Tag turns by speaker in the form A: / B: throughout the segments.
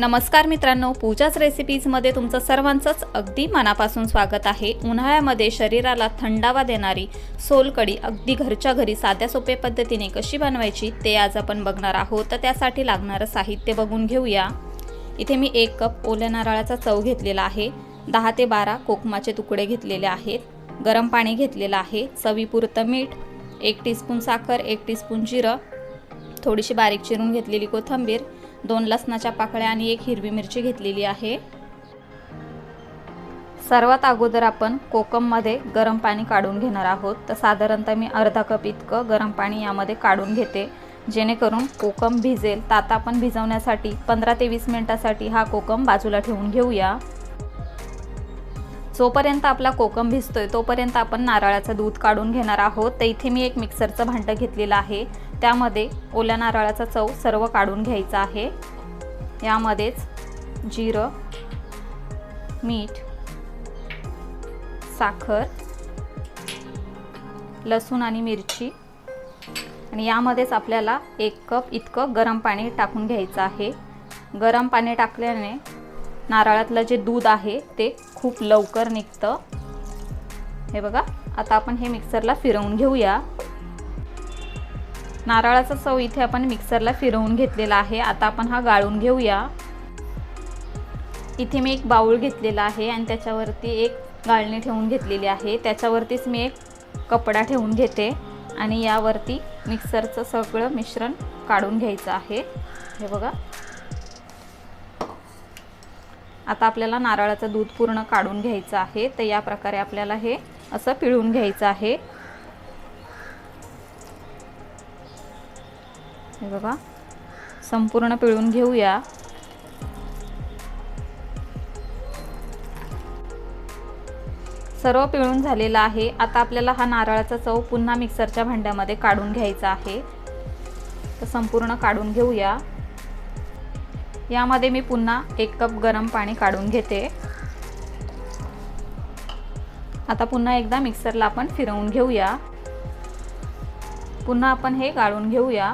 A: नमस्कार मित्रांनो पूजाच रेसिपीजमध्ये तुमचं सर्वांचंच अगदी मनापासून स्वागत आहे. उन्हाळ्यामध्ये शरीराला थंडावा देणारी सोलकढी अगदी घरच्या घरी साध्या सोप्या पद्धतीने कशी बनवायची ते आज आपण बघणार आहोत. तर त्यासाठी लागणारं साहित्य बघून घेऊया. इथे मी एक कप ओल्या नारळाचा चव घेतलेला आहे. दहा ते बारा कोकमाचे तुकडे घेतलेले आहेत. गरम पाणी घेतलेलं आहे. चवीपुरतं मीठ एक टीस्पून साखर एक टीस्पून जिरं थोडीशी बारीक चिरून घेतलेली कोथिंबीर दोन लसणाच्या पाकळ्या आणि एक हिरवी मिरची घेतलेली आहे. सर्वात अगोदर आपण कोकममध्ये गरम पाणी काढून घेणार आहोत. तर साधारणतः मी अर्धा कप इतकं गरम पाणी यामध्ये काढून घेते जेणेकरून कोकम भिजेल. तर आता आपण भिजवण्यासाठी पंधरा ते वीस मिनिटासाठी हा कोकम बाजूला ठेवून घेऊया. जोपर्यंत आपला कोकम भिजतोय तोपर्यंत आपण नारळाचं दूध काढून घेणार आहोत. तर इथे मी एक मिक्सरचं भांडं घेतलेलं आहे. त्यामध्ये ओल्या नारळाचा चव सर्व काढून घ्यायचा आहे. यामध्येच जिरं मीठ साखर लसूण आणि मिरची आणि यामध्येच आपल्याला एक कप इतकं गरम पाणी टाकून घ्यायचं आहे. गरम पाणी टाकल्याने नारळातलं जे दूध आहे ते खूप लवकर निघतं. हे बघा आता आपण हे मिक्सरला फिरवून घेऊया. नारळाचा चव इथे आपण मिक्सरला फिरवून घेतलेला आहे. आता आपण हा गाळून घेऊया. इथे मी एक बाऊल घेतलेला आहे आणि त्याच्यावरती एक गाळणी ठेवून घेतलेली आहे. त्याच्यावरतीच मी एक कपडा ठेवून घेते आणि यावरती मिक्सरचं सगळं मिश्रण काढून घ्यायचं आहे. हे बघा आता आपल्याला नारळाचं दूध पूर्ण काढून घ्यायचं आहे. तर या प्रकारे आपल्याला हे असं पिळून घ्यायचं आहे. हे बघा. संपूर्ण पिळून घेऊया. सर्व पिळून झालेलं आहे. आता आपल्याला हा नारळाचा चव पुन्हा मिक्सरच्या भांड्यामध्ये काढून घ्यायचा आहे. तर संपूर्ण काढून घेऊया. यामध्ये मी पुन्हा एक कप गरम पाणी काढून घेते. आता पुन्हा एकदा मिक्सरला आपण फिरवून घेऊया. पुन्हा आपण हे गाळून घेऊया.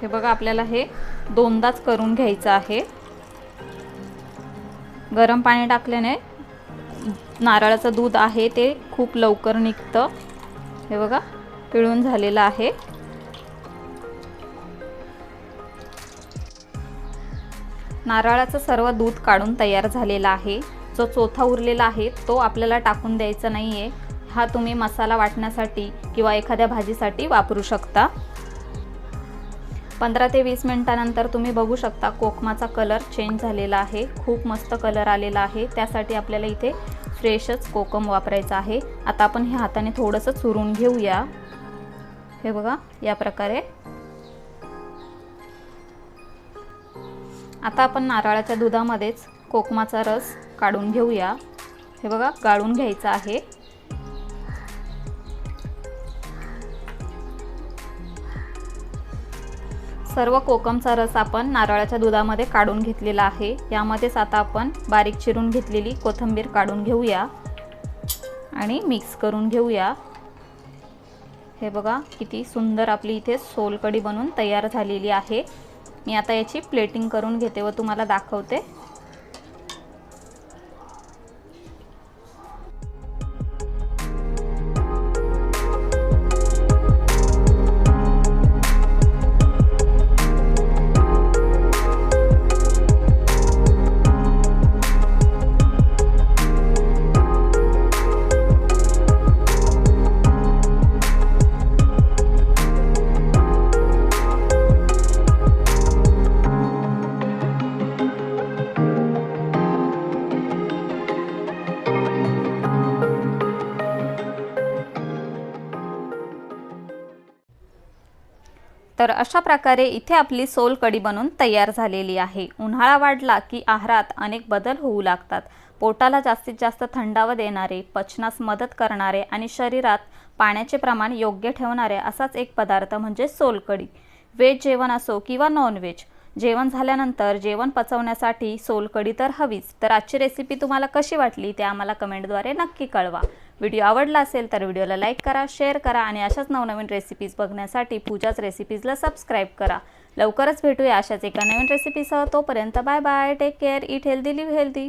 A: हे बघा आपल्याला हे दोनदाच करून घ्यायचं आहे. गरम पाणी टाकल्याने नारळाचं दूध आहे ते खूप लवकर निघतं. हे बघा पिळून झालेलं आहे. नारळाचं सर्व दूध काढून तयार झालेला आहे. जो चोथा उरलेला आहे तो आपल्याला टाकून द्यायचा नाही आहे हा तुम्ही मसाला वाटण्यासाठी किंवा एखाद्या भाजीसाठी वापरू शकता. पंधरा ते वीस मिनटानंतर तुम्ही बघू शकता कोकमाचा कलर चेंज झालेला आहे. खूप मस्त कलर आलेला आहे. त्यासाठी आपल्याला इथे फ्रेशच कोकम वापरायचं आहे. आता आपण हे हाताने थोडंसं चुरून घेऊया. हे बघा या प्रकारे. आता आपण नारळाच्या दुधामध्येच कोकमाचा रस काढून घेऊया. हे बघा गाळून घ्यायचा आहे. सर्व कोकमचा रस आपण नारळाच्या दुधामध्ये काढून घेतलेला आहे. यामध्येच आता आपण बारीक चिरून घेतलेली कोथिंबीर काढून घेऊया आणि मिक्स करून घेऊया. हे बघा किती सुंदर आपली इथे सोलकडी बनून तयार झालेली आहे. मी आता याची प्लेटिंग करून घेते व तुम्हाला दाखवते. तर अशा प्रकारे इथे आपली सोलकडी बनून तयार झालेली आहे. उन्हाळा वाढला की आहारात अनेक बदल होऊ लागतात. पोटाला जास्तीत जास्त थंडावा देणारे पचनास मदत करणारे आणि शरीरात पाण्याचे प्रमाण योग्य ठेवणारे असाच एक पदार्थ म्हणजे सोलकडी व्हेज जेवण असो किंवा नॉनव्हेज जेवण झाल्यानंतर जेवण पचवण्यासाठी सोलकडी तर हवीच. तर आजची रेसिपी तुम्हाला कशी वाटली ते आम्हाला कमेंटद्वारे नक्की कळवा. व्हिडिओ आवडला असेल तर व्हिडिओला लाईक करा शेअर करा आणि अशाच नवनवीन रेसिपीज बघण्यासाठी पूजाच रेसिपीजला सबस्क्राईब करा. लवकरच भेटूया अशाच एका नवीन रेसिपीसह तोपर्यंत bye bye take care eat healthy live healthy